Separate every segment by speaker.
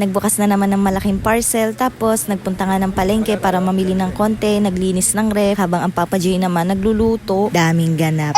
Speaker 1: Nagbukas na naman ng malaking parcel tapos nagpunta nga ng palengke para mamili ng konti, naglinis ng ref habang ang Papa J naman nagluluto. Daming ganap.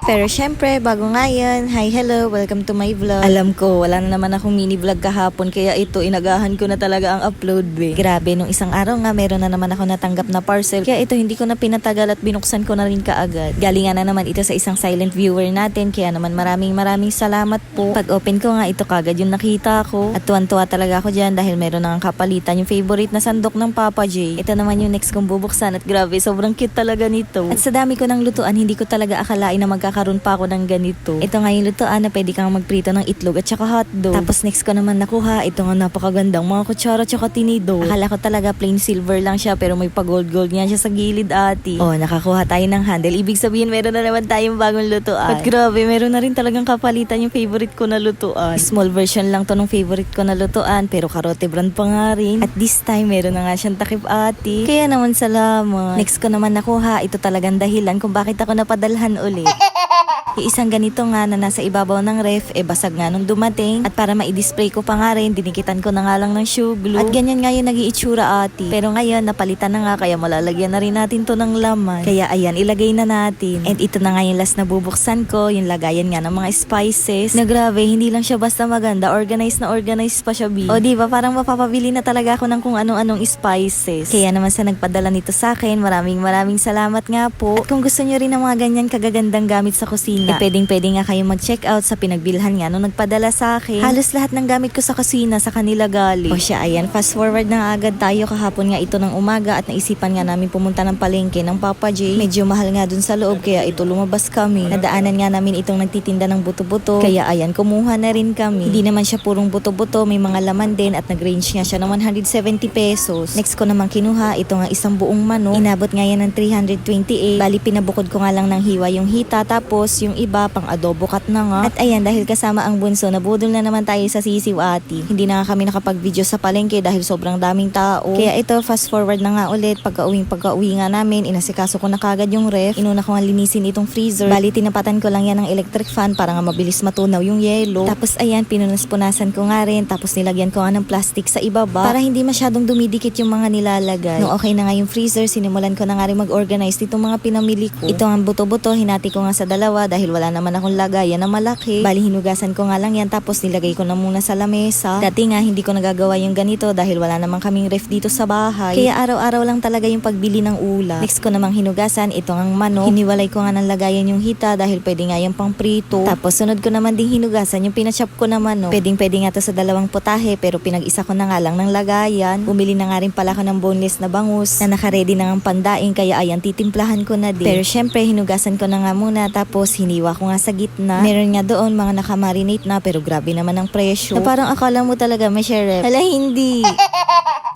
Speaker 1: Pero syempre, bago nga yan, hi, hello, welcome to my vlog. Alam ko, wala na naman akong mini vlog kahapon, kaya ito, inagahan ko na talaga ang upload, be. Grabe, nung isang araw nga, meron na naman ako natanggap na parcel, kaya ito, hindi ko na pinatagal at binuksan ko na rin kaagad. Galing nga na naman ito sa isang silent viewer natin, kaya naman maraming maraming salamat po. Pag open ko nga, ito kagad yung nakita ko. At tuwan-tuwa talaga ako dyan dahil meron na ang kapalitan yung favorite na sandok ng Papa J. Ito naman yung next kong bubuksan at grabe, sobrang cute talaga nito. At sa dami ko ng lutuan, hindi ko talaga akalain na magkakaroon pa ako ng ganito. Ito nga yung lutuan na pwede kang magprito ng itlog at saka hotdog. Tapos next ko naman nakuha, ito nga napakagandang mga kutsara at saka tinidor. Akala ko talaga plain silver lang siya pero may pa-gold-gold nga siya sa gilid ati. Oh, nakakuha tayo ng handle. Ibig sabihin meron na naman tayong bagong lutuan. At grabe, meron na rin talagang kapalitan yung favorite ko na lutuan. Small version lang to ng favorite ko na lutuan pero karote brand pa nga rin. At this time, meron na nga siyang takip ati. Kaya naman salamat. Next ko naman nakuha, ito talagang dahilan kung bakit ako napadalhan ulit. Yung isang ganito nga na nasa ibabaw ng ref, e basag nga nung dumating. At para ma-display ko pa nga rin, dinikitan ko na nga lang ng shoe glue. At ganyan nga yung nag itsura ati. Pero ngayon, napalitan na nga, kaya malalagyan na rin natin to ng laman. Kaya ayan, ilagay na natin. And ito na nga yung last na bubuksan ko, yung lagayan nga ng mga spices. Na grabe, hindi lang siya basta maganda, organized na organized pa siya, B. O di ba parang mapapabili na talaga ako ng kung anong-anong spices. Kaya naman sa nagpadala nito sa akin, maraming maraming salamat nga po. At kung gusto nyo rin ng mga ganyan kagagandang gamit sa kusina, eh pwedeng pwede nga kayo mag-check out sa pinagbilhan nga nung nagpadala sa akin. Halos lahat ng gamit ko sa kusina sa kanila galing. O siya, ayan, fast forward na agad tayo kahapon nga ito ng umaga at naisipan nga namin pumunta ng palengke ng Papa J. Medyo mahal nga dun sa loob kaya ito lumabas kami. Nadaanan nga namin itong nagtitinda ng buto-buto. Kaya ayan, kumuha na rin kami. Hindi naman siya purong buto-buto, may mga laman din at nag-range nga siya ng 170 pesos. Next ko naman kinuha, ito nga isang buong manok. Inabot nga yan ng 328. Bali, pinabukod ko nga lang ng hiwa yung hita tapos yung iba pang adobo cut na nga. At ayan, dahil kasama ang bunso, nabudol na naman tayo sa sisiw ati. Hindi na nga kami nakapag-video sa palengke dahil sobrang daming tao. Kaya ito, fast forward na nga ulit. Pagka-uwing pagka-uwi nga namin, inasikaso ko na kagad yung ref. Inuna ko nga linisin itong freezer. Bali, tinapatan ko lang yan ng electric fan para nga mabilis matunaw yung yelo. Tapos ayan, pinunas-punasan ko nga rin. Tapos nilagyan ko nga ng plastic sa ibaba para hindi masyadong dumidikit yung mga nilalagay. Nung okay na nga yung freezer, sinimulan ko na nga rin mag-organize nitong mga pinamili ko. Ito ang buto-buto, hinati ko nga sa dalawa dahil wala naman akong lagayan na malaki. Bali, hinugasan ko nga lang yan tapos nilagay ko na muna sa lamesa. Dati nga, hindi ko nagagawa yung ganito dahil wala naman kaming ref dito sa bahay. Kaya araw-araw lang talaga yung pagbili ng ulam. Next ko namang hinugasan, ito ang manok. Hiniwalay ko nga ng lagayan yung hita dahil pwede nga yung pang prito. Tapos sunod ko naman ding hinugasan yung pinachop ko na manok. Pwedeng pwede nga to sa dalawang putahe pero pinag-isa ko na nga lang ng lagayan. Bumili na nga rin pala ako ng boneless na bangus na nakaredy na ng pandaing kaya ayan titimplahan ko na din. Pero syempre hinugasan ko na nga muna tapos hiniwa ko nga sa gitna. Meron nga doon mga nakamarinate na pero grabe naman ang presyo. Na parang akala mo talaga may sheriff. Hala hindi.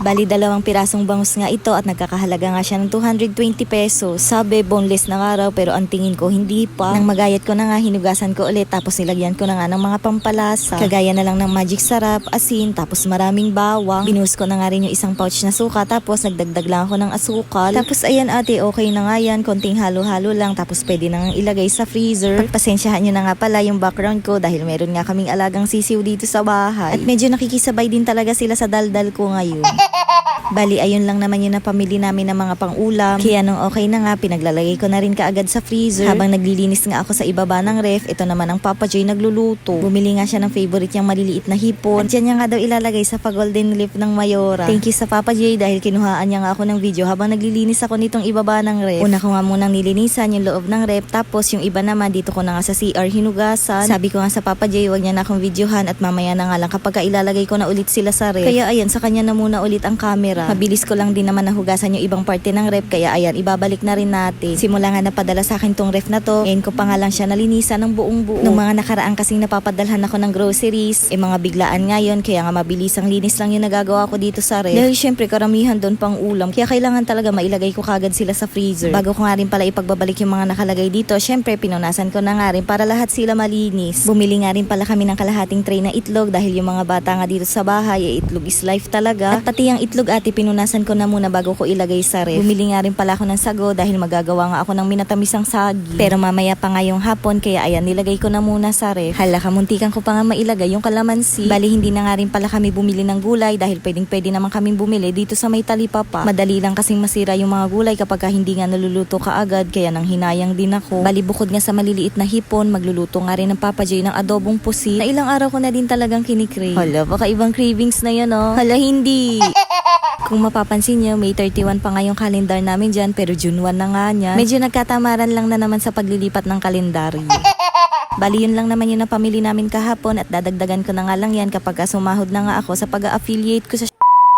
Speaker 1: Bali dalawang pirasong bangus nga ito at nagkakahalaga nga siya ng 220 pesos. Sabi boneless na nga raw pero ang tingin ko hindi pa. Nang magayat ko na nga hinugasan ko ulit tapos nilagyan ko na nga ng mga pampalasa. Kagaya na lang ng magic sarap, asin, tapos maraming bawang. Binuhos ko na nga rin yung isang pouch na suka tapos nagdagdag lang ako ng asukal. Tapos ayan ate okay na nga yan, konting halo-halo lang tapos pwede na nga ilagay sa freezer. Pagpasensyahan nyo na nga pala yung background ko dahil meron nga kaming alagang sisiw dito sa bahay. At medyo nakikisabay din talaga sila sa daldal ko ngayon. Bali, ayun lang naman yung napamili namin ng mga pang-ulam. Kaya nung okay na nga, pinaglalagay ko na rin kaagad sa freezer. Habang naglilinis nga ako sa ibaba ng ref, ito naman ang Papa Joy nagluluto. Bumili nga siya ng favorite niyang maliliit na hipon. At yan niya nga daw ilalagay sa pa-golden leaf ng Mayora. Thank you sa Papa Joy dahil kinuhaan niya nga ako ng video habang naglilinis ako nitong ibaba ng ref. Una ko nga munang nilinisan yung loob ng ref, tapos yung iba naman dito ko na nga sa CR hinugasan. Sabi ko nga sa Papa Joy, wag niya na akong videohan at mamaya na nga lang kapag ilalagay ko na ulit sila sa ref. Kaya ayan, sa kanya na muna ulit ang camera. Mabilis ko lang din naman nahugasan yung ibang parte ng ref kaya ayan, ibabalik na rin natin. Simula nga napadala sa akin tong ref na to, ngayon ko pa nga lang siya nalinisan ng buong buo. Nung mga nakaraan kasing napapadalhan ako ng groceries, eh mga biglaan ngayon, kaya nga mabilis ang linis lang yung nagagawa ko dito sa ref. Dahil syempre karamihan doon pang ulam, kaya kailangan talaga mailagay ko kagad sila sa freezer. Bago ko nga rin pala ipagbabalik yung mga nakalagay dito, syempre pinunasan ko na nga rin para lahat sila malinis. Bumili nga rin pala kami ng kalahating tray na itlog dahil yung mga bata nga dito sa bahay, eh, itlog is life talaga. At pati yung itlog at At ipinunasan ko na muna bago ko ilagay sa ref. Bumili nga rin pala ako ng sago dahil magagawa nga ako ng minatamisang sagi. Pero mamaya pa nga yung hapon kaya ayan nilagay ko na muna sa ref. Hala kamuntikan ko pa nga mailagay yung kalamansi. Bali hindi na nga rin pala kami bumili ng gulay dahil pwedeng pwede naman kaming bumili dito sa may talipapa. Madali lang kasing masira yung mga gulay kapag ka hindi nga naluluto kaagad kaya nang hinayang din ako. Bali bukod nga sa maliliit na hipon, magluluto nga rin ng Papa J ng adobong pusit na ilang araw ko na din talagang kinikrave. Hala, baka ibang cravings na yan oh. Hala, hindi. Kung mapapansin nyo, May 31 pa nga yung kalendar namin dyan pero June 1 na nga niya. Medyo nagkatamaran lang na naman sa paglilipat ng kalendaryo. Bali yun lang naman yung napamili namin kahapon at dadagdagan ko na nga lang yan kapag ka sumahod na nga ako sa pag-affiliate ko sa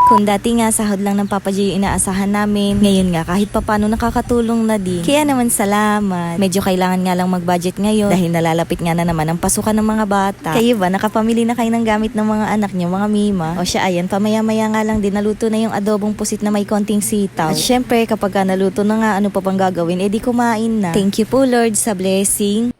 Speaker 1: kung dati nga sahod lang ng Papa yung inaasahan namin, ngayon nga kahit papano nakakatulong na din. Kaya naman salamat. Medyo kailangan nga lang mag-budget ngayon dahil nalalapit nga na naman ang pasukan ng mga bata. Kayo ba, nakapamili na kayo ng gamit ng mga anak niyo, mga mima? O siya, ayan, pamaya-maya nga lang din naluto na yung adobong pusit na may konting sitaw. At syempre, kapag ka naluto na nga, ano pa bang gagawin? Eh di kumain na. Thank you po Lord sa blessing.